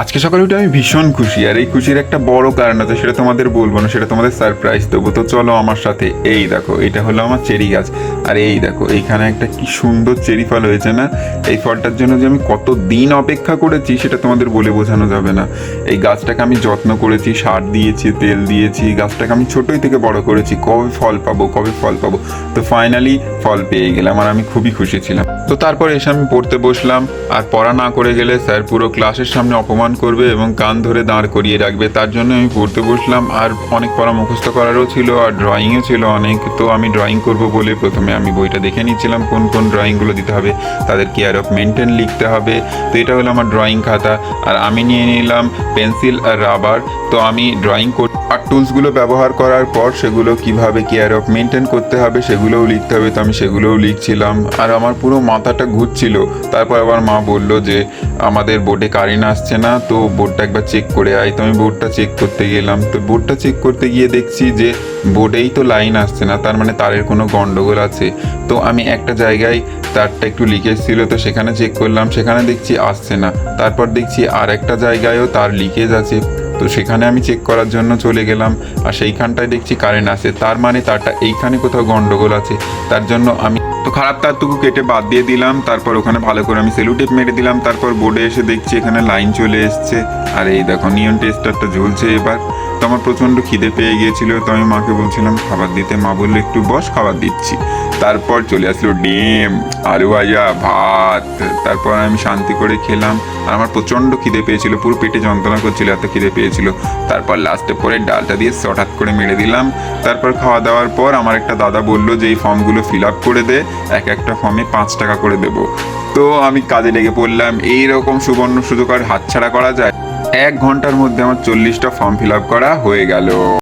আজকে সকালে উঠে আমি ভীষণ খুশি, আর এই খুশির একটা বড় কারণ আছে, সেটা তোমাদের বলব না, সেটা তোমাদের সারপ্রাইজ দেবো। তো চলো আমার সাথে, এই দেখো, এটা হলো আমার চেরি গাছ। আর এই দেখো, এইখানে একটা কি সুন্দর চেরি ফল হয়েছে না? এই ফলটার জন্য যে আমি কত দিন অপেক্ষা করেছি, সেটা তোমাদের বলে বোঝানো যাবে না। এই গাছটাকে আমি যত্ন করেছি, সার দিয়েছি, তেল দিয়েছি, গাছটাকে আমি ছোটোই থেকে বড় করেছি। কবে ফল পাবো, কবে ফল পাবো? তো ফাইনালি ফল পেয়ে গেলাম, আর আমি খুবই খুশি ছিলাম। তো তারপর এসে আমি পড়তে বসলাম, আর পড়া না করে গেলে স্যার পুরো ক্লাসের সামনে অপমান করবে এবং কান ধরে দাঁড় করিয়ে রাখবে, তার জন্য আমি পড়তে বসলাম আর অনেক পড়া মুখস্থ করারও ছিল আর ড্রয়িংও ছিল অনেক। তো আমি ড্রয়িং করব বলে প্রথমে আমি বইটা দেখে নিচ্ছিলাম কোন কোন ড্রয়িংগুলো দিতে হবে তাদের কেয়ার অফ মেনটেন লিখতে হবে। তো এটা হলো আমার ড্রয়িং খাতা। আর আমি নিয়ে নিলাম পেন্সিল আর রাবার তো আমি ড্রয়িং কর আর টুলসগুলো ব্যবহার করার পর সেগুলো কীভাবে কেয়ার অফ মেনটেন করতে হবে সেগুলোও লিখতে হবে। তো আমি সেগুলোও লিখছিলাম। আর আমার পুরো মাথাটা ঘুরছিল। তারপর আবার মা বলল যে, আমাদের বোর্ডে কারেন্ট আসছে না। তো বোর্ডটা একবার চেক করে আয়। তো আমি বোর্ডটা চেক করতে গেলাম। তো বোর্ডটা চেক করতে গিয়ে দেখছি যে বোর্ডেই তো লাইন আসছে না, তার মানে তারের কোনো গণ্ডগোল আছে। তো আমি একটা জায়গায় তারটা একটু লিকেজ ছিল, তো সেখানে চেক করলাম, সেখানে দেখছি আসছে না। তারপর দেখছি আর একটা জায়গায়ও তার লিকেজ আছে। তো সেখানে আমি চেক করার জন্য চলে গেলাম। আর সেইখানটায় দেখছি কারেন্ট আছে। তার মানে তারটা এইখানে কোথাও গন্ডগোল আছে। তার জন্য আমি তো খারাপ তারটুকু কেটে বাদ দিয়ে দিলাম। তারপর ওখানে ভালো করে আমি সেলুটেপ মেরে দিলাম। তারপর বোর্ডে এসে দেখছি এখানে লাইন চলে এসছে। আর এই দেখো নিয়ন টেস্টারটা ঝুলছে এবার। তো আমার প্রচণ্ড খিদে পেয়ে গিয়েছিল। তো আমি মাকে বলছিলাম, খাবার দিতে। মা বলল, একটু বস, খাবার দিচ্ছি। তারপর চলে আসলো ডিম, আলু ভাজা, ভাত। তারপর আমি শান্তি করে খেলাম। আর আমার প্রচণ্ড খিদে পেয়েছিল, পুরো পেটে যন্ত্রণা করছিল, এত খিদে পেয়েছিল। তারপর লাস্টে পরে ডালটা দিয়ে হঠাৎ করে মেরে দিলাম। তারপর খাওয়া দাওয়ার পর আমার একটা দাদা বলল যে, এই ফর্মগুলো ফিল আপ করে দে, এক একটা ফর্মে পাঁচ টাকা করে দেবো। তো আমি কাজে লেগে পড়লাম। এই রকম সুবর্ণ সুযোগ আর হাতছাড়া করা যায়? এক ঘণ্টার মধ্যে আমার চল্লিশটা ফর্ম ফিল আপ করা হয়ে গেল।